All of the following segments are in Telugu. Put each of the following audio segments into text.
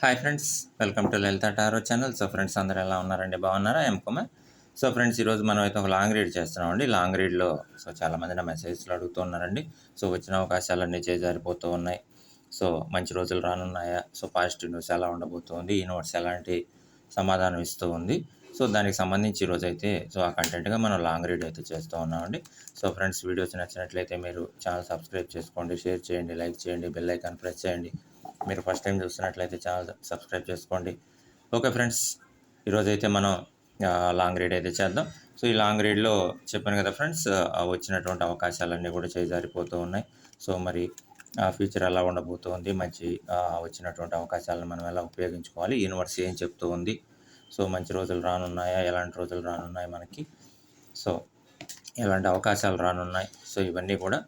Hi friends welcome to Lalitha tarot channel. So friends అందరూ ఎలా ఉన్నారండి? బాగున్నారా? ఎం కుమార్. సో ఫ్రెండ్స్ ఈరోజు మనం అయితే ఒక లాంగ్ రీడ్ చేస్తున్నామండి. లాంగ్ రీడ్లో సో చాలామంది నా మెసేజ్లు అడుగుతున్నారండి సో వచ్చిన అవకాశాలన్నీ చేజారిపోతూ ఉన్నాయి. సో మంచి రోజులు రానున్నాయా? సో పాజిటివ్ న్యూస్ ఎలా ఉండబోతుంది? యూనివర్స్ ఎలాంటి సమాధానం ఇస్తూ ఉంది? సో దానికి సంబంధించి ఈరోజు అయితే సో ఆ కంటెంట్గా మనం లాంగ్ రీడ్ అయితే చేస్తూ ఉన్నామండి. సో ఫ్రెండ్స్ వీడియోస్ నచ్చినట్లయితే మీరు ఛానల్ సబ్స్క్రైబ్ చేసుకోండి షేర్ చేయండి లైక్ చేయండి బెల్ ఐకాన్ ప్రెస్ చేయండి. మీరు ఫస్ట్ టైం చూస్తున్నట్లయితే ఛానల్ సబ్స్క్రైబ్ చేసుకోండి. ఓకే ఫ్రెండ్స్ ఈరోజు అయితే మనం లాంగ్ రీడ్ అయితే చేద్దాం. సో ఈ లాంగ్ రీడ్లో చెప్పాను కదా ఫ్రెండ్స్ వచ్చినటువంటి అవకాశాలన్నీ కూడా చేజారిపోతూ ఉన్నాయి. సో మరి ఆ ఫ్యూచర్ ఎలా ఉండబోతోంది మంచి వచ్చినటువంటి అవకాశాలను మనం ఎలా ఉపయోగించుకోవాలి యూనివర్స్ ఏం చెప్తూ ఉంది సో మంచి రోజులు రానున్నాయా? ఎలాంటి రోజులు రానున్నాయి మనకి? సో ఎలాంటి అవకాశాలు రానున్నాయి? సో ఇవన్నీ కూడా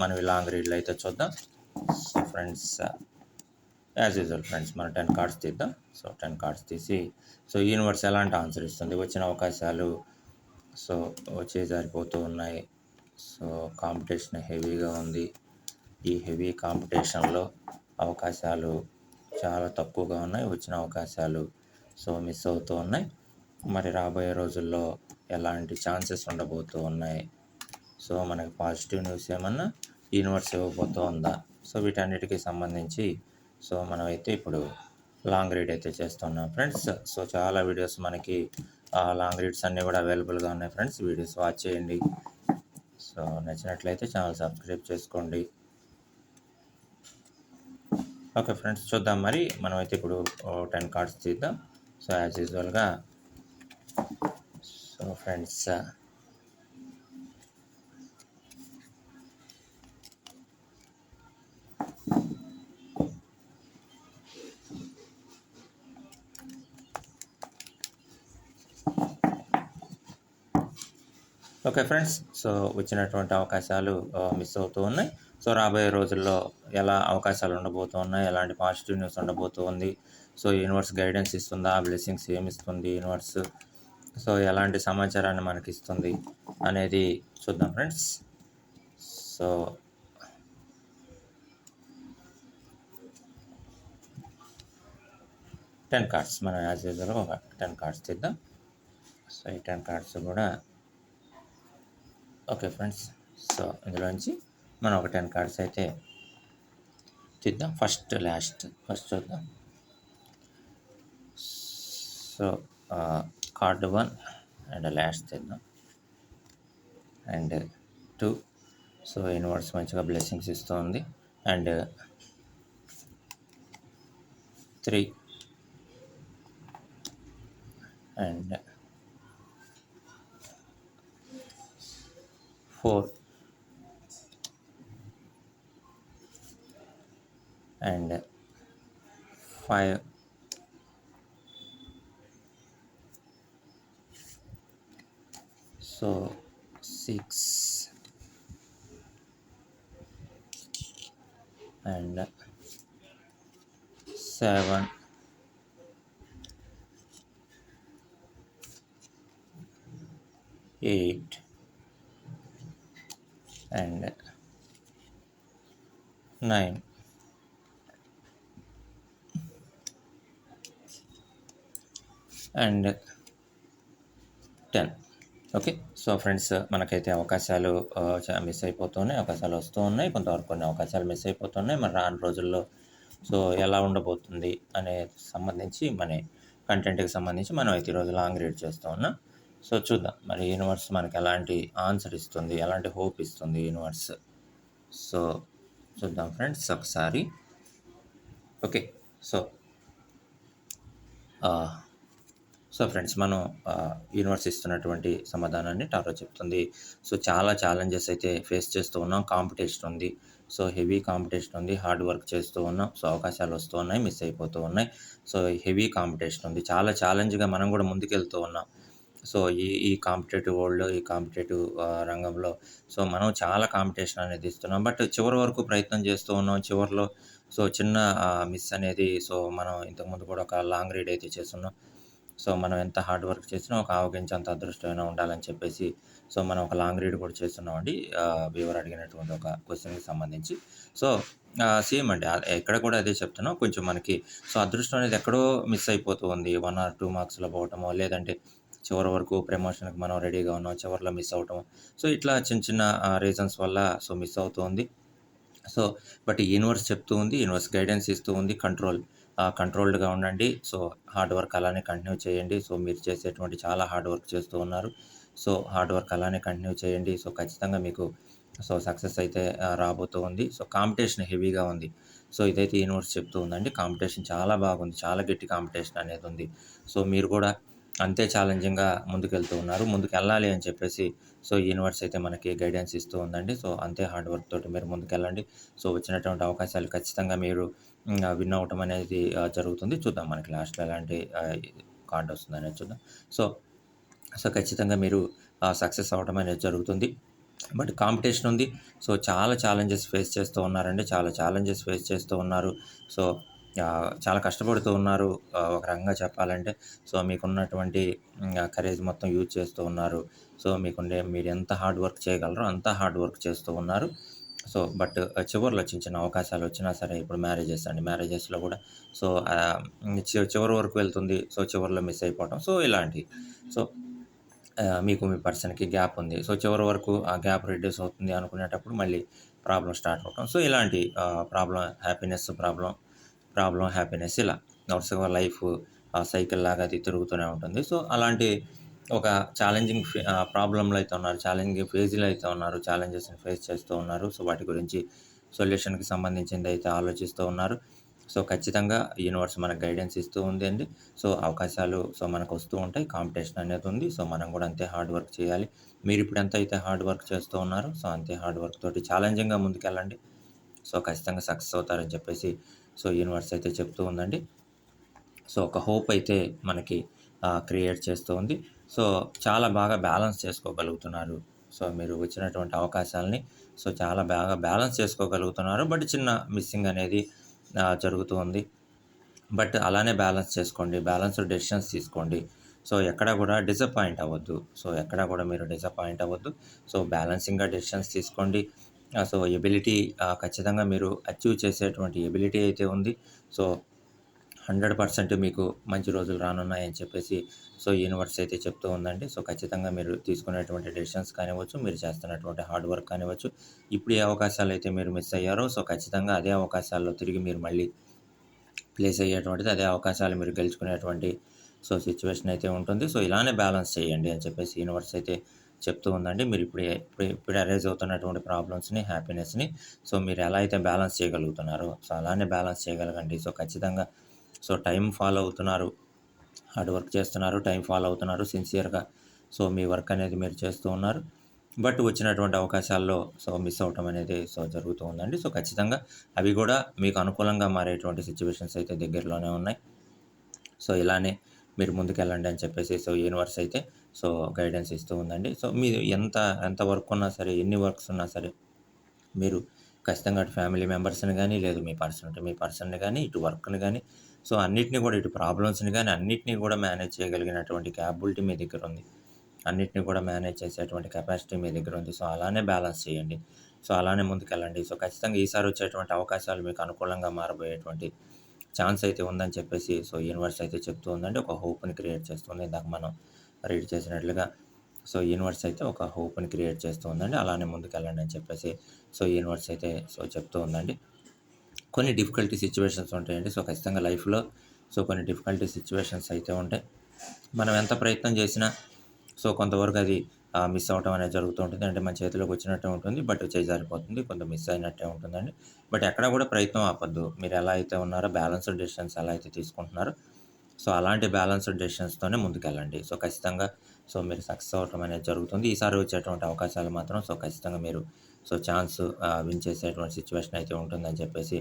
మనం లాంగ్ రీడ్లో అయితే చూద్దాం. So friends as usual friends మనం టెన్ కార్డ్స్ తీద్దాం. సో టెన్ కార్డ్స్ తీసి సో యూనివర్స్ ఎలాంటి ఆన్సర్ ఇస్తుంది? వచ్చిన అవకాశాలు సో వచ్చే జారిపోతూ ఉన్నాయి. సో కాంపిటీషన్ హెవీగా ఉంది. ఈ హెవీ కాంపిటీషన్లో అవకాశాలు చాలా తక్కువగా ఉన్నాయి. వచ్చిన అవకాశాలు సో మిస్ అవుతూ ఉన్నాయి. మరి రాబోయే రోజుల్లో ఎలాంటి ఛాన్సెస్ ఉండబోతూ ఉన్నాయి? సో మనకి పాజిటివ్ న్యూస్ ఏమన్నా యూనివర్స్ ఇవ్వబోతూ ఉందా? సో వీటన్నిటికీ సంబంధించి సో మనమైతే ఇప్పుడు లాంగ్ రీడ్ అయితే చేస్తున్నాం ఫ్రెండ్స్ సో చాలా వీడియోస్ మనకి ఆ లాంగ్ రీడ్స్ అన్నీ కూడా అవైలబుల్గా ఉన్నాయి ఫ్రెండ్స్ వీడియోస్ వాచ్ చేయండి. సో నచ్చినట్లయితే ఛానల్ సబ్స్క్రైబ్ చేసుకోండి. ఓకే ఫ్రెండ్స్ చూద్దాం మరి. మనమైతే ఇప్పుడు టెన్ కార్డ్స్ తీద్దాం. సో యాజ్ యూజువల్గా so friends okay friends so వచ్చినటువంటి అవకాశాలు uh, మిస్ అవుతూ ఉన్నాయి. సో రాబోయే రోజుల్లో ఎలా అవకాశాలు ఉండబోతూ ఉన్నాయి ఎలాంటి పాజిటివ్ న్యూస్ ఉండబోతుంది సో యూనివర్స్ గైడెన్స్ ఇస్తుందా? బ్లెస్సింగ్స్ ఏమి ఇస్తుంది యూనివర్స్ సో ఎలాంటి సమాచారాన్ని మనకి ఇస్తుంది అనేది చూద్దాం ఫ్రెండ్స్ సో టెన్ కార్డ్స్ మనం యాజ్ యూజువల్ ఒక టెన్ కార్డ్స్ తీద్దాం. సో ఈ టెన్ కార్డ్స్ కూడా ఓకే ఫ్రెండ్స్ సో ఇందులోంచి మనం ఒక టెన్ కార్డ్స్ అయితే తీద్దాం. ఫస్ట్ లాస్ట్ ఫస్ట్ చూద్దాం. So card one and last తెద్దాం and two so universe మంచిగా బ్లెస్సింగ్స్ ఇస్తూ ఉంది. And three and four and five So, 6 and 7 8 and 9 and 10 okay. So friends మనకైతే అవకాశాలు మిస్ అయిపోతున్నాయి అవకాశాలు వస్తూ ఉన్నాయి. కొంతవరకు కొన్ని అవకాశాలు మిస్ అయిపోతున్నాయి. మరి రాని రోజుల్లో సో ఎలా ఉండబోతుంది అనే సంబంధించి మన కంటెంట్కి సంబంధించి మనం అయితే ఈరోజు లాంగ్ రీడ్ చేస్తూ ఉన్నాం. సో చూద్దాం. మరి యూనివర్స్ మనకి ఎలాంటి ఆన్సర్ ఇస్తుంది? ఎలాంటి హోప్ ఇస్తుంది యూనివర్స్? సో చూద్దాం ఫ్రెండ్స్ ఒకసారి. ఓకే. సో సో ఫ్రెండ్స్ మనం యూనివర్స్ ఇస్తున్నటువంటి సమాధానాన్ని టారో చెప్తుంది. సో చాలా ఛాలెంజెస్ అయితే ఫేస్ చేస్తూ ఉన్నాం. కాంపిటీషన్ ఉంది. సో హెవీ కాంపిటీషన్ ఉంది. హార్డ్ వర్క్ చేస్తూ ఉన్నాం. సో అవకాశాలు వస్తూ ఉన్నాయి. మిస్ అయిపోతూ ఉన్నాయి. సో హెవీ కాంపిటీషన్ ఉంది. చాలా ఛాలెంజ్గా మనం కూడా ముందుకెళ్తూ ఉన్నాం. సో ఈ ఈ కాంపిటేటివ్ వరల్డ్లో ఈ కాంపిటేటివ్ రంగంలో సో మనం చాలా కాంపిటీషన్ అనేది ఇస్తున్నాం. బట్ చివరి వరకు ప్రయత్నం చేస్తూ ఉన్నాం. చివరిలో సో చిన్న మిస్ అనేది సో మనం ఇంతకుముందు కూడా ఒక లాంగ్ రీడ్ అయితే చేస్తున్నాం. సో మనం ఎంత హార్డ్ వర్క్ చేసినా ఒక ఆవగించి అంత అదృష్టమైనా ఉండాలని చెప్పేసి సో మనం ఒక లాంగ్ రీడ్ కూడా చేస్తున్నామండి. వ్యూవర్ అడిగినటువంటి ఒక క్వశ్చన్కి సంబంధించి. సో సేమ్ అండి. ఎక్కడ కూడా అదే చెప్తున్నాం. కొంచెం మనకి సో అదృష్టం అనేది ఎక్కడో మిస్ అయిపోతూ ఉంది. వన్ ఆర్ టూ మార్క్స్లో పోవటమో లేదంటే చివరి వరకు ప్రమోషన్కి మనం రెడీగా ఉన్నాం చివరిలో మిస్ అవటం సో ఇట్లా చిన్న చిన్న రీజన్స్ వల్ల సో మిస్ అవుతుంది సో బట్ యూనివర్స్ చెప్తూ ఉంది. యూనివర్స్ గైడెన్స్ ఇస్తూ ఉంది. కంట్రోల్ కంట్రోల్డ్గా ఉండండి. సో హార్డ్ వర్క్ అలానే కంటిన్యూ చేయండి. సో మీరు చేసేటువంటి చాలా హార్డ్ వర్క్ చేస్తూ ఉన్నారు. సో హార్డ్ వర్క్ అలానే కంటిన్యూ చేయండి. సో ఖచ్చితంగా మీకు సో సక్సెస్ అయితే రాబోతూ ఉంది. సో కాంపిటీషన్ హెవీగా ఉంది. సో ఇదైతే యూనివర్స్ చెప్తూ ఉందండి. కాంపిటీషన్ చాలా బాగుంది. చాలా గట్టి కాంపిటీషన్ అనేది ఉంది. సో మీరు కూడా అంతే ఛాలెంజింగ్గా ముందుకెళ్తూ ఉన్నారు. ముందుకు వెళ్ళాలి అని చెప్పేసి సో యూనివర్స్ అయితే మనకి గైడెన్స్ ఇస్తూ ఉందండి. సో అంతే హార్డ్ వర్క్ తోటి మీరు ముందుకెళ్ళండి. సో వచ్చినటువంటి అవకాశాలు ఖచ్చితంగా మీరు విన్ అవటం అనేది జరుగుతుంది. చూద్దాం మనకి లాస్ట్లో ఎలాంటి కార్డ్ వస్తుంది అనేది చూద్దాం. సో సో ఖచ్చితంగా మీరు సక్సెస్ అవ్వడం అనేది జరుగుతుంది. బట్ కాంపిటీషన్ ఉంది. సో చాలా ఛాలెంజెస్ ఫేస్ చేస్తూ ఉన్నారండి. చాలా ఛాలెంజెస్ ఫేస్ చేస్తూ ఉన్నారు. సో చాలా కష్టపడుతూ ఉన్నారు. ఒక రకంగా చెప్పాలంటే. సో మీకున్నటువంటి కరేజ్ మొత్తం యూజ్ చేస్తూ ఉన్నారు. సో మీకుండే మీరు ఎంత హార్డ్ వర్క్ చేయగలరో అంత హార్డ్ వర్క్ చేస్తూ ఉన్నారు. సో బట్ చివరిలో చిన్న చిన్న అవకాశాలు వచ్చినా సరే ఇప్పుడు మ్యారేజెస్ అండి. మ్యారేజెస్లో కూడా సో చివరి వరకు వెళ్తుంది. సో చివరిలో మిస్ అయిపోవటం. సో ఇలాంటి సో మీకు మీ పర్సన్కి గ్యాప్ ఉంది. సో చివరి వరకు ఆ గ్యాప్ రిడ్యూస్ అవుతుంది అనుకునేటప్పుడు మళ్ళీ ప్రాబ్లం స్టార్ట్ అవటం. సో ఇలాంటి problem happiness problem problem happiness ఇలా. వరుసగా లైఫ్ సైకిల్ లాగా అది తిరుగుతూనే ఉంటుంది. సో అలాంటి ఒక ఛాలెంజింగ్ ప్రాబ్లంలో అయితే ఉన్నారు. ఛాలెంజింగ్ ఫేజ్లో అయితే ఉన్నారు. ఛాలెంజెస్ని ఫేస్ చేస్తూ ఉన్నారు. సో వాటి గురించి సొల్యూషన్కి సంబంధించింది అయితే ఆలోచిస్తూ ఉన్నారు. సో ఖచ్చితంగా యూనివర్స్ మనకు గైడెన్స్ ఇస్తూ ఉంది అండి. సో అవకాశాలు సో మనకు వస్తూ ఉంటాయి. కాంపిటీషన్ అనేది ఉంది. సో మనం కూడా అంతే హార్డ్ వర్క్ చేయాలి. మీరు ఇప్పుడు ఎంత అయితే హార్డ్ వర్క్ చేస్తూ ఉన్నారో సో అంతే హార్డ్ వర్క్ తోటి ఛాలెంజింగ్గా ముందుకెళ్ళండి. సో ఖచ్చితంగా సక్సెస్ అవుతారని చెప్పేసి సో యూనివర్స్ అయితే చెప్తూ ఉందండి. సో ఒక హోప్ అయితే మనకి క్రియేట్ చేస్తూ ఉంది. సో చాలా బాగా బ్యాలెన్స్ చేసుకోగలుగుతున్నారు. సో మీరు వచ్చినటువంటి అవకాశాలని సో చాలా బాగా బ్యాలెన్స్ చేసుకోగలుగుతున్నారు. బట్ చిన్న మిస్సింగ్ అనేది జరుగుతూ ఉంది. బట్ అలానే బ్యాలెన్స్ చేసుకోండి. బ్యాలెన్స్డ్ డెసిషన్స్ తీసుకోండి. సో ఎక్కడ కూడా డిసప్పాయింట్ అవ్వద్దు. సో ఎక్కడ కూడా మీరు డిసప్పాయింట్ అవ్వద్దు. సో బ్యాలెన్సింగ్గా డెసిషన్స్ తీసుకోండి. సో ఎబిలిటీ ఖచ్చితంగా మీరు అచీవ్ చేసేటువంటి ఎబిలిటీ అయితే ఉంది. సో హండ్రెడ్ పర్సెంట్ మీకు మంచి రోజులు రానున్నాయని చెప్పేసి సో యూనివర్స్ అయితే చెప్తూ ఉందండి. సో ఖచ్చితంగా మీరు తీసుకునేటువంటి డెసిషన్స్ కానివ్వచ్చు మీరు చేస్తున్నటువంటి హార్డ్ వర్క్ కానివ్వచ్చు ఇప్పుడు ఏ అవకాశాలు అయితే మీరు మిస్ అయ్యారో సో ఖచ్చితంగా అదే అవకాశాల్లో తిరిగి మీరు మళ్ళీ ప్లేస్ అయ్యేటువంటిది అదే అవకాశాలు మీరు గెలుచుకునేటువంటి సో సిచ్యువేషన్ అయితే ఉంటుంది. సో ఇలానే బ్యాలెన్స్ చేయండి అని చెప్పేసి యూనివర్స్ అయితే చెప్తూ ఉందండి. మీరు ఇప్పుడు ఇప్పుడు ఇప్పుడు అరైజ్ అవుతున్నటువంటి ప్రాబ్లమ్స్ని హ్యాపీనెస్ని సో మీరు ఎలా అయితే బ్యాలెన్స్ చేయగలుగుతున్నారో సో అలానే బ్యాలెన్స్ చేయగలగండి. సో ఖచ్చితంగా సో టైం ఫాలో అవుతున్నారు. హార్డ్ వర్క్ చేస్తున్నారు టైం ఫాలో అవుతున్నారు సిన్సియర్గా. సో మీ వర్క్ అనేది మీరు చేస్తూ ఉన్నారు. బట్ వచ్చినటువంటి అవకాశాల్లో సో మిస్ అవటం అనేది సో జరుగుతూ ఉందండి. సో ఖచ్చితంగా అవి కూడా మీకు అనుకూలంగా మారేటువంటి సిచ్యువేషన్స్ అయితే దగ్గరలోనే ఉన్నాయి. సో ఇలానే మీరు ముందుకెళ్ళండి అని చెప్పేసి సో యూనివర్స్ అయితే సో గైడెన్స్ ఇస్తూ ఉందండి. సో మీరు ఎంత ఎంత వర్క్ ఉన్నా సరే ఎన్ని వర్క్స్ ఉన్నా సరే మీరు ఖచ్చితంగా అటు ఫ్యామిలీ మెంబర్స్ని కానీ లేదు మీ పర్సన్ అంటే మీ పర్సన్ని కానీ ఇటు వర్క్ని కానీ సో అన్నిటిని కూడా ఇటు ప్రాబ్లమ్స్ని కానీ అన్నిటినీ కూడా మేనేజ్ చేయగలిగినటువంటి క్యాపబిలిటీ మీ దగ్గర ఉంది. అన్నిటిని కూడా మేనేజ్ చేసేటువంటి కెపాసిటీ మీ దగ్గర ఉంది. సో అలానే బ్యాలెన్స్ చేయండి. సో అలానే ముందుకెళ్ళండి. సో ఖచ్చితంగా ఈసారి వచ్చేటువంటి అవకాశాలు మీకు అనుకూలంగా మారబోయేటువంటి ఛాన్స్ అయితే ఉందని చెప్పేసి సో యూనివర్స్ అయితే చెప్తూ ఉందండి. ఒక హోప్ని క్రియేట్ చేస్తుంది. ఇందాక మనం రీడ్ చేసినట్లుగా సో యూనివర్స్ అయితే ఒక హోప్ని క్రియేట్ చేస్తూ ఉందండి. అలానే ముందుకెళ్ళండి అని చెప్పేసి సో యూనివర్స్ అయితే సో చెప్తూ ఉందండి. కొన్ని డిఫికల్టీ సిచ్యువేషన్స్ ఉంటాయండి. సో ఖచ్చితంగా లైఫ్లో సో కొన్ని డిఫికల్టీ సిచ్యువేషన్స్ అయితే ఉంటాయి. మనం ఎంత ప్రయత్నం చేసినా సో కొంతవరకు అది మిస్ అవ్వటం అనేది జరుగుతూ ఉంటుంది. అంటే మన చేతిలోకి వచ్చినట్టే ఉంటుంది బట్ చేజారిపోతుంది కొంత మిస్ అయినట్టే ఉంటుందండి. బట్ ఎక్కడ కూడా ప్రయత్నం ఆపద్దు. మీరు ఎలా అయితే ఉన్నారో బ్యాలెన్స్డ్ డెసిషన్స్ ఎలా అయితే తీసుకుంటున్నారో సో అలాంటి బ్యాలెన్స్డ్ డెసిషన్స్తోనే ముందుకెళ్ళండి. సో ఖచ్చితంగా సో మీరు సక్సెస్ అవ్వటం అనేది జరుగుతుంది. ఈసారి వచ్చేటువంటి అవకాశాలు మాత్రం సో ఖచ్చితంగా మీరు సో ఛాన్స్ విన్ చేసేటువంటి సిచ్యువేషన్ అయితే ఉంటుందని చెప్పేసి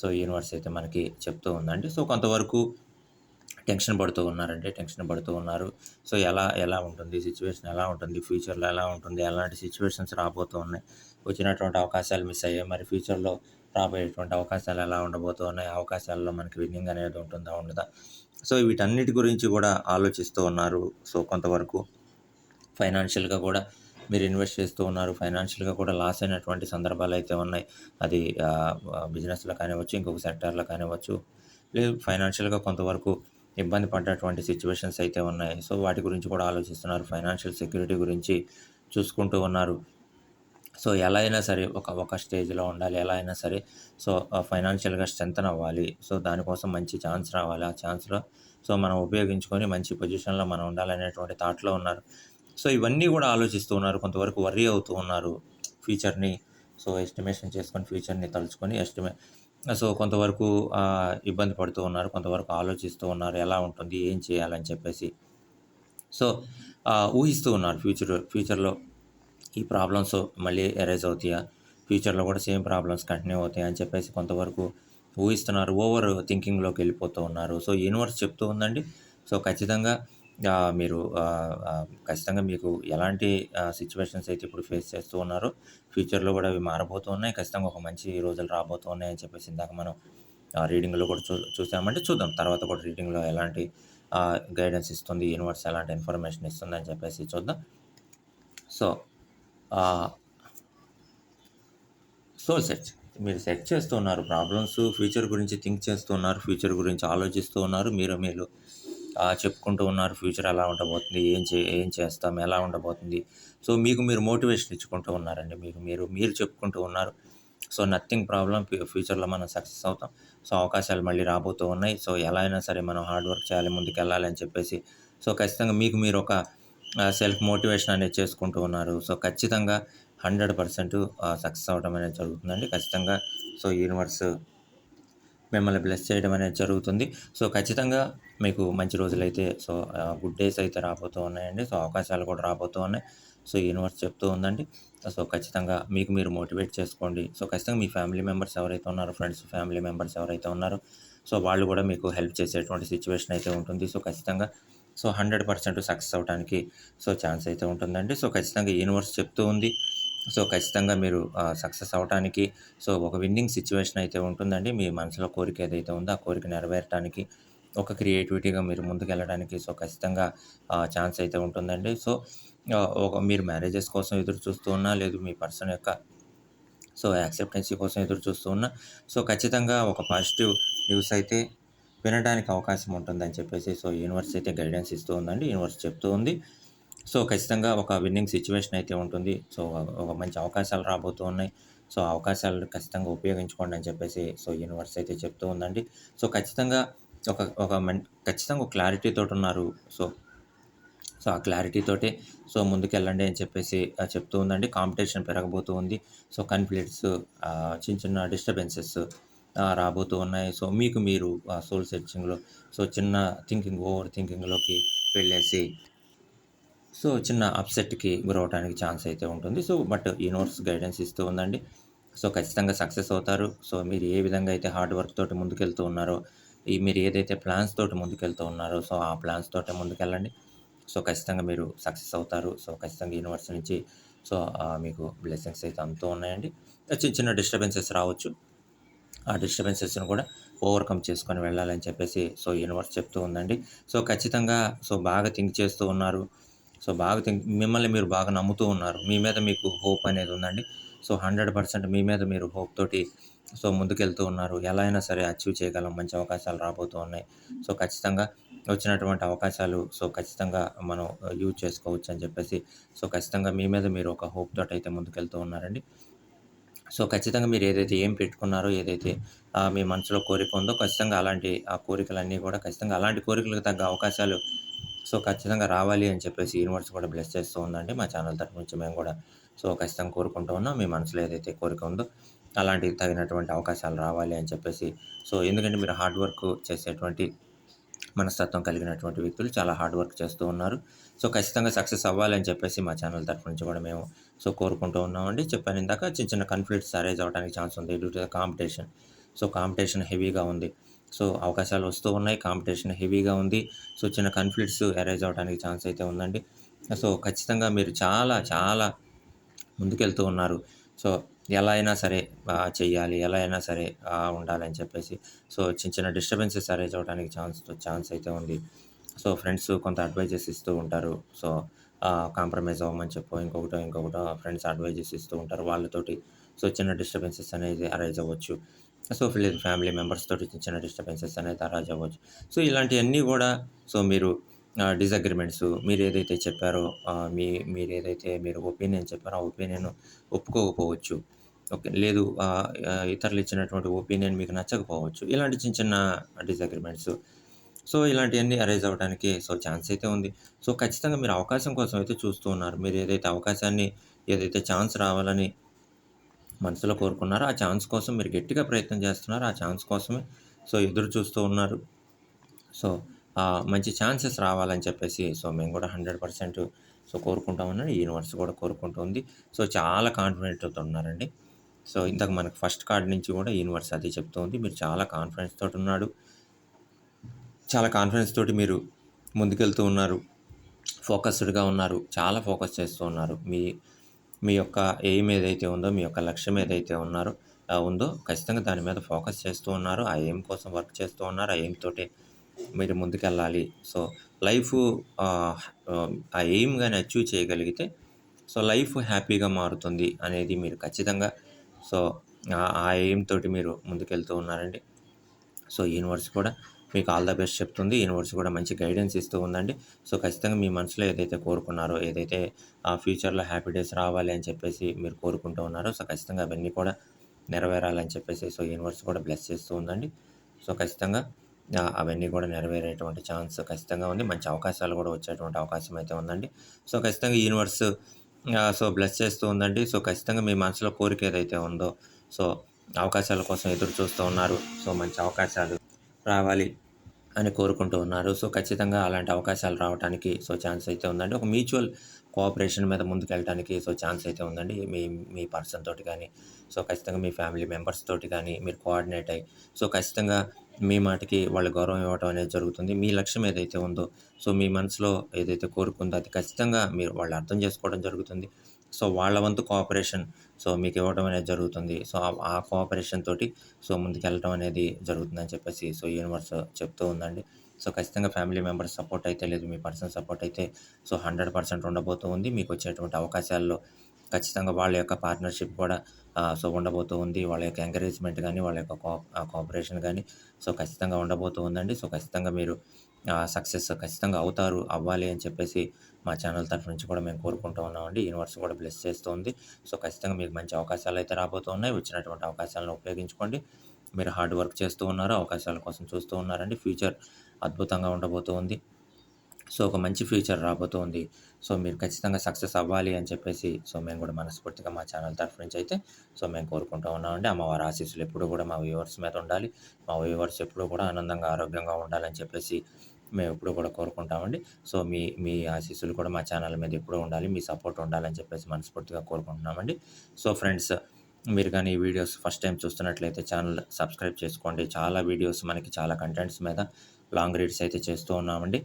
సో యూనివర్స్ అయితే మనకి చెప్తూ ఉందండి. సో కొంతవరకు టెన్షన్ పడుతూ ఉన్నారంటే టెన్షన్ పడుతూ ఉన్నారు. సో ఎలా ఎలా ఉంటుంది సిచ్యువేషన్ ఎలా ఉంటుంది ఫ్యూచర్లో ఎలా ఉంటుంది ఎలాంటి సిచ్యువేషన్స్ రాబోతూ ఉన్నాయి వచ్చినటువంటి అవకాశాలు మిస్ అయ్యాయి మరి ఫ్యూచర్లో రాబోయేటువంటి అవకాశాలు ఎలా ఉండబోతున్నాయి అవకాశాల్లో మనకి విన్నింగ్ అనేది ఉంటుందా ఉండదా సో వీటన్నిటి గురించి కూడా ఆలోచిస్తూ ఉన్నారు. సో కొంతవరకు ఫైనాన్షియల్గా కూడా మీరు ఇన్వెస్ట్ చేస్తూ ఉన్నారు. ఫైనాన్షియల్గా కూడా లాస్ అయినటువంటి సందర్భాలు అయితే ఉన్నాయి. అది బిజినెస్లో కానివ్వచ్చు ఇంకొక సెక్టార్లో కానివ్వచ్చు లేదు ఫైనాన్షియల్గా కొంతవరకు ఇబ్బంది పడ్డటువంటి సిచ్యువేషన్స్ అయితే ఉన్నాయి. సో వాటి గురించి కూడా ఆలోచిస్తున్నారు. ఫైనాన్షియల్ సెక్యూరిటీ గురించి చూసుకుంటూ ఉన్నారు. సో ఎలా అయినా సరే ఒక ఒక స్టేజ్లో ఉండాలి ఎలా అయినా సరే. సో ఫైనాన్షియల్గా స్ట్రెంతన్ అవ్వాలి. సో దానికోసం మంచి ఛాన్స్ రావాలి. ఆ ఛాన్స్లో సో మనం ఉపయోగించుకొని మంచి పొజిషన్లో మనం ఉండాలనేటువంటి థాట్లో ఉన్నారు. సో ఇవన్నీ కూడా ఆలోచిస్తూ ఉన్నారు. కొంతవరకు వర్రీ అవుతూ ఉన్నారు ఫ్యూచర్ని. సో ఎస్టిమేషన్ చేసుకొని ఫ్యూచర్ని తలుచుకొని ఎస్టిమే సో కొంతవరకు ఇబ్బంది పడుతూ ఉన్నారు. కొంతవరకు ఆలోచిస్తూ ఉన్నారు. ఎలా ఉంటుంది? ఏం చేయాలని చెప్పేసి. సో ఊహిస్తూ ఉన్నారు ఫ్యూచర్ ఫ్యూచర్లో. ఈ ప్రాబ్లమ్స్ మళ్ళీ ఎరేజ్ అవుతాయా? ఫ్యూచర్లో కూడా సేమ్ ప్రాబ్లమ్స్ కంటిన్యూ అవుతాయా అని చెప్పేసి కొంతవరకు ఊహిస్తున్నారు. ఓవర్ థింకింగ్లోకి వెళ్ళిపోతూ ఉన్నారు. సో యూనివర్స్ చెప్తూ ఉందండి. సో ఖచ్చితంగా మీరు ఖచ్చితంగా మీకు ఎలాంటి సిచ్యువేషన్స్ అయితే ఇప్పుడు ఫేస్ చేస్తూ ఉన్నారో ఫ్యూచర్లో కూడా అవి మారబోతూ ఉన్నాయి. ఖచ్చితంగా ఒక మంచి రోజులు రాబోతూ ఉన్నాయి అని చెప్పేసి ఇందాక మనం రీడింగ్లో కూడా చూ చూసామంటే చూద్దాం. తర్వాత కూడా రీడింగ్లో ఎలాంటి గైడెన్స్ ఇస్తుంది యూనివర్స్ ఎలాంటి ఇన్ఫర్మేషన్ ఇస్తుంది అని చెప్పేసి చూద్దాం. సో సో సెట్ మీరు సెట్ చేస్తున్నారు ప్రాబ్లమ్స్ ఫ్యూచర్ గురించి థింక్ చేస్తున్నారు ఫ్యూచర్ గురించి ఆలోచిస్తూ ఉన్నారు మీరు మీరు చెప్పుకుంటూ ఉన్నారు ఫ్యూచర్ ఎలా ఉండబోతుంది ఏం చే ఏం చేస్తాం ఎలా ఉండబోతుంది. సో మీకు మీరు మోటివేషన్ ఇచ్చుకుంటూ ఉన్నారండి మీకు మీరు మీరు చెప్పుకుంటూ ఉన్నారు. సో నథింగ్ ప్రాబ్లం ఫ్యూచర్లో మనం సక్సెస్ అవుతాం. సో అవకాశాలు మళ్ళీ రాబోతూ ఉన్నాయి. సో ఎలా అయినా సరే మనం హార్డ్ వర్క్ చేయాలి ముందుకు వెళ్ళాలి అని చెప్పేసి సో ఖచ్చితంగా మీకు మీరు ఒక సెల్ఫ్ మోటివేషన్ అనేది చేసుకుంటూ ఉన్నారు. సో ఖచ్చితంగా హండ్రెడ్ పర్సెంట్ సక్సెస్ అవ్వడం అనేది జరుగుతుందండి. ఖచ్చితంగా సో యూనివర్స్ మిమ్మల్ని బ్లెస్ చేయడం అనేది జరుగుతుంది. సో ఖచ్చితంగా మీకు మంచి రోజులైతే సో గుడ్ డేస్ అయితే రాబోతూ ఉన్నాయండి. సో అవకాశాలు కూడా రాబోతూ ఉన్నాయి. సో యూనివర్స్ చెప్తూ ఉందండి. సో ఖచ్చితంగా మీకు మీరు మోటివేట్ చేసుకోండి. సో ఖచ్చితంగా మీ ఫ్యామిలీ మెంబర్స్ ఎవరైతే ఉన్నారో ఫ్రెండ్స్ ఫ్యామిలీ మెంబర్స్ ఎవరైతే ఉన్నారో సో వాళ్ళు కూడా మీకు హెల్ప్ చేసేటువంటి సిచ్యువేషన్ అయితే ఉంటుంది. సో ఖచ్చితంగా సో హండ్రెడ్ పర్సెంట్ సక్సెస్ అవడానికి సో ఛాన్స్ అయితే ఉంటుందండి. సో ఖచ్చితంగా యూనివర్స్ చెప్తూ ఉంది. సో ఖచ్చితంగా మీరు సక్సెస్ అవడానికి సో ఒక విన్నింగ్ సిచ్యువేషన్ అయితే ఉంటుందండి. మీ మనసులో కోరిక ఏదైతే ఉందో ఆ కోరిక నెరవేరడానికి ఒక క్రియేటివిటీగా మీరు ముందుకెళ్ళడానికి సో ఖచ్చితంగా ఛాన్స్ అయితే ఉంటుందండి. సో ఒక మీరు మ్యారేజెస్ కోసం ఎదురు చూస్తూ ఉన్నా లేదు మీ పర్సన్ యొక్క సో యాక్సెప్టెన్సీ కోసం ఎదురు చూస్తూ ఉన్నా సో ఖచ్చితంగా ఒక పాజిటివ్ న్యూస్ అయితే వినడానికి అవకాశం ఉంటుందని చెప్పేసి సో యూనివర్స్ అయితే గైడెన్స్ ఇస్తూ ఉందండి యూనివర్స్ చెప్తూ ఉంది. సో ఖచ్చితంగా ఒక విన్నింగ్ సిచ్యువేషన్ అయితే ఉంటుంది. సో ఒక మంచి అవకాశాలు రాబోతూ ఉన్నాయి. సో అవకాశాలు ఖచ్చితంగా ఉపయోగించుకోండి అని చెప్పేసి సో యూనివర్స్ అయితే చెప్తూ ఉందండి. సో ఖచ్చితంగా ఒక ఒక మన్ ఖచ్చితంగా ఒక క్లారిటీతో ఉన్నారు. సో సో ఆ క్లారిటీ తోటే సో ముందుకెళ్ళండి అని చెప్పేసి చెప్తూ ఉందండి. కాంపిటీషన్ పెరగబోతూ ఉంది. సో కన్ఫ్లిక్ట్స్ చిన్న చిన్న డిస్టర్బెన్సెస్ రాబోతూ ఉన్నాయి. సో మీకు మీరు సోల్ సెర్చింగ్లో సో చిన్న థింకింగ్ ఓవర్ థింకింగ్లోకి వెళ్ళేసి సో చిన్న అప్సెట్కి గురవడానికి ఛాన్స్ అయితే ఉంటుంది. సో బట్ యూనివర్స్ గైడెన్స్ ఇస్తూ ఉందండి సో ఖచ్చితంగా సక్సెస్ అవుతారు. సో మీరు ఏ విధంగా అయితే హార్డ్ వర్క్ తోటి ముందుకెళ్తూ ఉన్నారో ఈ మీరు ఏదైతే ప్లాన్స్ తోటి ముందుకెళ్తూ ఉన్నారో సో ఆ ప్లాన్స్ తోటే ముందుకెళ్ళండి. సో ఖచ్చితంగా మీరు సక్సెస్ అవుతారు. సో ఖచ్చితంగా యూనివర్స్ నుంచి సో మీకు బ్లెస్సింగ్స్ అయితే అందుతూ ఉన్నాయండి. చిన్న చిన్న డిస్టర్బెన్సెస్ రావచ్చు. ఆ డిస్టర్బెన్సెస్ని కూడా ఓవర్కమ్ చేసుకొని వెళ్ళాలని చెప్పేసి సో యూనివర్స్ చెప్తూ ఉందండి. సో ఖచ్చితంగా సో బాగా థింక్ చేస్తూ ఉన్నారు. సో బాగా థింక్ మిమ్మల్ని మీరు బాగా నమ్ముతూ ఉన్నారు. మీ మీద మీకు హోప్ అనేది ఉందండి. సో హండ్రెడ్ పర్సెంట్ మీ మీద మీరు హోప్ తోటి సో ముందుకెళ్తూ ఉన్నారు. ఎలా అయినా సరే అచీవ్ చేయగలం మంచి అవకాశాలు రాబోతూ ఉన్నాయి. సో ఖచ్చితంగా వచ్చినటువంటి అవకాశాలు సో ఖచ్చితంగా మనం యూజ్ చేసుకోవచ్చు అని చెప్పేసి సో ఖచ్చితంగా మీ మీద మీరు ఒక హోప్ తోటి అయితే ముందుకెళ్తూ ఉన్నారండి. సో ఖచ్చితంగా మీరు ఏదైతే ఏం పెట్టుకున్నారో ఏదైతే మీ మనసులో కోరిక ఉందో ఖచ్చితంగా అలాంటి ఆ కోరికలన్నీ కూడా ఖచ్చితంగా అలాంటి కోరికలకు తగ్గ అవకాశాలు సో ఖచ్చితంగా రావాలి అని చెప్పేసి యూనివర్స్ కూడా బ్లెస్ చేస్తూ ఉందండి మా ఛానల్ తరఫు నుంచి మేము కూడా. సో ఖచ్చితంగా కోరుకుంటూ ఉన్నాం మీ మనసులో ఏదైతే కోరిక ఉందో అలాంటి తగినటువంటి అవకాశాలు రావాలి అని చెప్పేసి. సో ఎందుకంటే మీరు హార్డ్ వర్క్ చేసేటువంటి మనస్తత్వం కలిగినటువంటి వ్యక్తులు చాలా హార్డ్ వర్క్ చేస్తూ ఉన్నారు. సో ఖచ్చితంగా సక్సెస్ అవ్వాలని చెప్పేసి మా ఛానల్ తరఫు నుంచి కూడా మేము సో కోరుకుంటూ ఉన్నామండి. చెప్పాను ఇందాక చిన్న చిన్న కన్ఫ్లిక్ట్స్ అరేజ్ అవ్వడానికి ఛాన్స్ ఉంది due to the competition so competition హెవీగా ఉంది. సో అవకాశాలు వస్తూ ఉన్నాయి. కాంపిటీషన్ హెవీగా ఉంది. సో చిన్న కన్ఫ్లిక్ట్స్ అరేజ్ అవ్వడానికి ఛాన్స్ అయితే ఉందండి. సో ఖచ్చితంగా మీరు చాలా చాలా ముందుకెళ్తూ ఉన్నారు. సో ఎలా అయినా సరే చేయాలి చెయ్యాలి. ఎలా అయినా సరే ఉండాలని చెప్పేసి సో, చిన్న చిన్న డిస్టర్బెన్సెస్ అరేజ్ అవ్వడానికి ఛాన్స్ ఛాన్స్ అయితే ఉంది. సో, ఫ్రెండ్స్ కొంత అడ్వైజెస్ ఇస్తూ ఉంటారు. సో, కాంప్రమైజ్ అవ్వమని చెప్పో, ఇంకొకటో, ఇంకొకటో ఫ్రెండ్స్ అడ్వైజెస్ ఇస్తూ ఉంటారు. వాళ్ళతోటి సో, చిన్న డిస్టర్బెన్సెస్ అనేది అరేజ్ అవ్వచ్చు. సో, ఫిల్ ఫ్యామిలీ మెంబర్స్ తోటి చిన్న చిన్న డిస్టర్బెన్సెస్ అనేది అరేజ్ అవ్వచ్చు. సో, ఇలాంటివన్నీ కూడా సో, మీరు డిజగ్రిమెంట్స్ మీరు ఏదైతే చెప్పారో మీ మీరు ఏదైతే మీరు ఒపీనియన్ చెప్పారో, ఆ ఒపీనియన్ ఒప్పుకోకపోవచ్చు. ఓకే. లేదు ఇతరులు ఇచ్చినటువంటి ఒపీనియన్ మీకు నచ్చకపోవచ్చు. ఇలాంటి చిన్న చిన్న డిసగ్రిమెంట్స్ సో, ఇలాంటివన్నీ అరైజ్ అవ్వడానికి సో, ఛాన్స్ అయితే ఉంది. సో, ఖచ్చితంగా మీరు అవకాశం కోసం అయితే చూస్తూ ఉన్నారు. మీరు ఏదైతే అవకాశాన్ని ఏదైతే ఛాన్స్ రావాలని మనసులో కోరుకున్నారో, ఆ ఛాన్స్ కోసం మీరు గట్టిగా ప్రయత్నం చేస్తున్నారు. ఆ ఛాన్స్ కోసమే సో, ఎదురు చూస్తూ ఉన్నారు. సో, మంచి ఛాన్సెస్ రావాలని చెప్పేసి సో, మేము కూడా 100% సో, కోరుకుంటామని యూనివర్స్ కూడా కోరుకుంటూ ఉంది. సో, చాలా కాన్ఫిడెంట్‌తో ఉన్నారండి. సో, ఇంతకు మనకు ఫస్ట్ కార్డ్ నుంచి కూడా యూనివర్స్ అదే చెప్తూ ఉంది. మీరు చాలా కాన్ఫిడెన్స్ తోటి ఉన్నాడు. చాలా కాన్ఫిడెన్స్ తోటి మీరు ముందుకెళ్తూ ఉన్నారు. ఫోకస్డ్‌గా ఉన్నారు. చాలా ఫోకస్ చేస్తూ ఉన్నారు. మీ మీ యొక్క ఎయిమ్ ఏదైతే ఉందో, మీ యొక్క లక్ష్యం ఏదైతే ఉన్నారో ఉందో ఖచ్చితంగా దాని మీద ఫోకస్ చేస్తూ ఉన్నారు. ఆ ఎయిమ్ కోసం వర్క్ చేస్తూ ఉన్నారు. ఆ ఎయిమ్ తోటే మీరు ముందుకెళ్ళాలి. సో, లైఫ్ ఆ ఎయిమ్ కానీ అచీవ్ చేయగలిగితే సో, లైఫ్ హ్యాపీగా మారుతుంది అనేది మీరు ఖచ్చితంగా సో, ఆ ఎయిమ్ తోటి మీరు ముందుకెళ్తూ ఉన్నారండి. సో, యూనివర్స్ కూడా మీకు ఆల్ ద బెస్ట్ చెప్తుంది. యూనివర్స్ కూడా మంచి గైడెన్స్ ఇస్తూ ఉందండి. సో, ఖచ్చితంగా మీ మనసులో ఏదైతే కోరుకున్నారో, ఏదైతే ఆ ఫ్యూచర్‌లో హ్యాపీ డేస్ రావాలి అని చెప్పేసి మీరు కోరుకుంటూ ఉన్నారో, సో, ఖచ్చితంగా అవన్నీ కూడా నెరవేరాలని చెప్పేసి సో, యూనివర్స్ కూడా బ్లెస్ చేస్తూ ఉందండి. సో, ఖచ్చితంగా అవన్నీ కూడా నెరవేరేటువంటి ఛాన్స్ ఖచ్చితంగా ఉంది. మంచి అవకాశాలు కూడా వచ్చేటువంటి అవకాశం అయితే ఉందండి. సో, ఖచ్చితంగా యూనివర్స్ సో, బ్లెస్ చేస్తూ ఉందండి. సో, ఖచ్చితంగా మీ మనసులో కోరిక ఏదైతే ఉందో, సో, అవకాశాల కోసం ఎదురు చూస్తూ ఉన్నారు. సో, మంచి అవకాశాలు రావాలి అని కోరుకుంటూ ఉన్నారు. సో, ఖచ్చితంగా అలాంటి అవకాశాలు రావటానికి సో, ఛాన్స్ అయితే ఉందండి. ఒక మ్యూచువల్ కోఆపరేషన్ మీద ముందుకెళ్ళటానికి సో, ఛాన్స్ అయితే ఉందండి. మీ మీ పర్సన్ తోటి కానీ సో, ఖచ్చితంగా మీ ఫ్యామిలీ మెంబర్స్ తోటి కానీ మీరు కోఆర్డినేట్ అయ్యి సో, ఖచ్చితంగా మీ మాటకి వాళ్ళు గౌరవం ఇవ్వటం అనేది జరుగుతుంది. మీ లక్ష్యం ఏదైతే ఉందో, సో, మీ మనసులో ఏదైతే కోరుకుందో అది ఖచ్చితంగా మీరు వాళ్ళు అర్థం చేసుకోవడం జరుగుతుంది. సో, వాళ్ళ వంతు కోఆపరేషన్ సో, మీకు ఇవ్వడం అనేది జరుగుతుంది. సో, ఆ ఆ కోఆపరేషన్ తోటి సో, ముందుకెళ్ళటం అనేది జరుగుతుందని చెప్పేసి సో, యూనివర్స్ చెప్తూ ఉందండి. సో, ఖచ్చితంగా ఫ్యామిలీ మెంబర్స్ సపోర్ట్ అయితే లేదు. మీ పర్సన్ సపోర్ట్ అయితే సో, 100% ఉండబోతూ ఉంది. మీకు వచ్చేటువంటి అవకాశాల్లో ఖచ్చితంగా వాళ్ళ యొక్క పార్ట్నర్‌షిప్ కూడా సో, ఉండబోతూ ఉంది. వాళ్ళ యొక్క ఎంకరేజ్‌మెంట్ కానీ వాళ్ళ యొక్క కో ఆహ్, కోఆపరేషన్ సో, ఖచ్చితంగా ఉండబోతూ ఉందండి. సో, ఖచ్చితంగా మీరు సక్సెస్ ఖచ్చితంగా అవుతారు, అవ్వాలి అని చెప్పేసి మా ఛానల్ తరఫు నుంచి కూడా మేము కోరుకుంటూ ఉన్నామండి. యూనివర్స్ కూడా బ్లెస్ చేస్తూ ఉంది. సో, ఖచ్చితంగా మీకు మంచి అవకాశాలు అయితే రాబోతూ ఉన్నాయి. వచ్చినటువంటి అవకాశాలను ఉపయోగించుకోండి. మీరు హార్డ్ వర్క్ చేస్తూ ఉన్నారు. అవకాశాల కోసం చూస్తూ ఉన్నారండి. ఫ్యూచర్ అద్భుతంగా ఉండబోతూ ఉంది. సో, ఒక మంచి ఫ్యూచర్ రాబోతోంది సో, మీరు ఖచ్చితంగా సక్సెస్ అవ్వాలి అని చెప్పేసి సో, మేము కూడా మనస్ఫూర్తిగా మా ఛానల్ తరఫు నుంచి అయితే సో, మేము కోరుకుంటూ ఉన్నామండి. అమ్మవారి ఆశీస్సులు ఎప్పుడూ కూడా మా వ్యూవర్స్ మీద ఉండాలి. మా వ్యూవర్స్ ఎప్పుడూ కూడా ఆనందంగా, ఆరోగ్యంగా ఉండాలని చెప్పేసి మేము ఎప్పుడు కూడా కోరుకుంటామండి. సో, మీ మీ ఆశీస్సులు కూడా మా ఛానల్ మీద ఎప్పుడూ ఉండాలి. మీ సపోర్ట్ ఉండాలని చెప్పేసి మనస్ఫూర్తిగా కోరుకుంటున్నామండి. సో, ఫ్రెండ్స్ మీరు కానీ ఈ వీడియోస్ ఫస్ట్ టైం చూస్తున్నట్లయితే ఛానల్ సబ్స్క్రైబ్ చేసుకోండి. చాలా వీడియోస్ మనకి చాలా కంటెంట్స్ మీద లాంగ్ రీడ్స్ అయితే చేస్తూ ఉన్నామండి.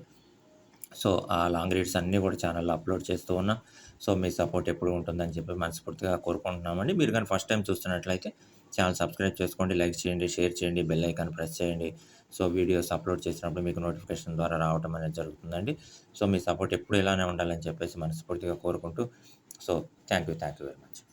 సో, ఆ లాంగ్ రీడ్స్ అన్నీ కూడా ఛానల్‌లో అప్లోడ్ చేస్తూ ఉన్నా సో, మీ సపోర్ట్ ఎప్పుడు ఉంటుందని చెప్పి మనస్ఫూర్తిగా కోరుకుంటున్నామండి. మీరు కానీ ఫస్ట్ టైం చూస్తున్నట్లయితే ఛానల్ సబ్స్క్రైబ్ చేసుకోండి. లైక్ చేయండి, షేర్ చేయండి, బెల్ ఐకాన్ ప్రెస్ చేయండి. సో, వీడియోస్ అప్లోడ్ చేసినప్పుడు మీకు నోటిఫికేషన్ ద్వారా రావటం అనేది జరుగుతుందండి. సో, మీ సపోర్ట్ ఎప్పుడు ఇలానే ఉండాలని చెప్పేసి మనస్ఫూర్తిగా కోరుకుంటూ so, thank you. Thank you very much.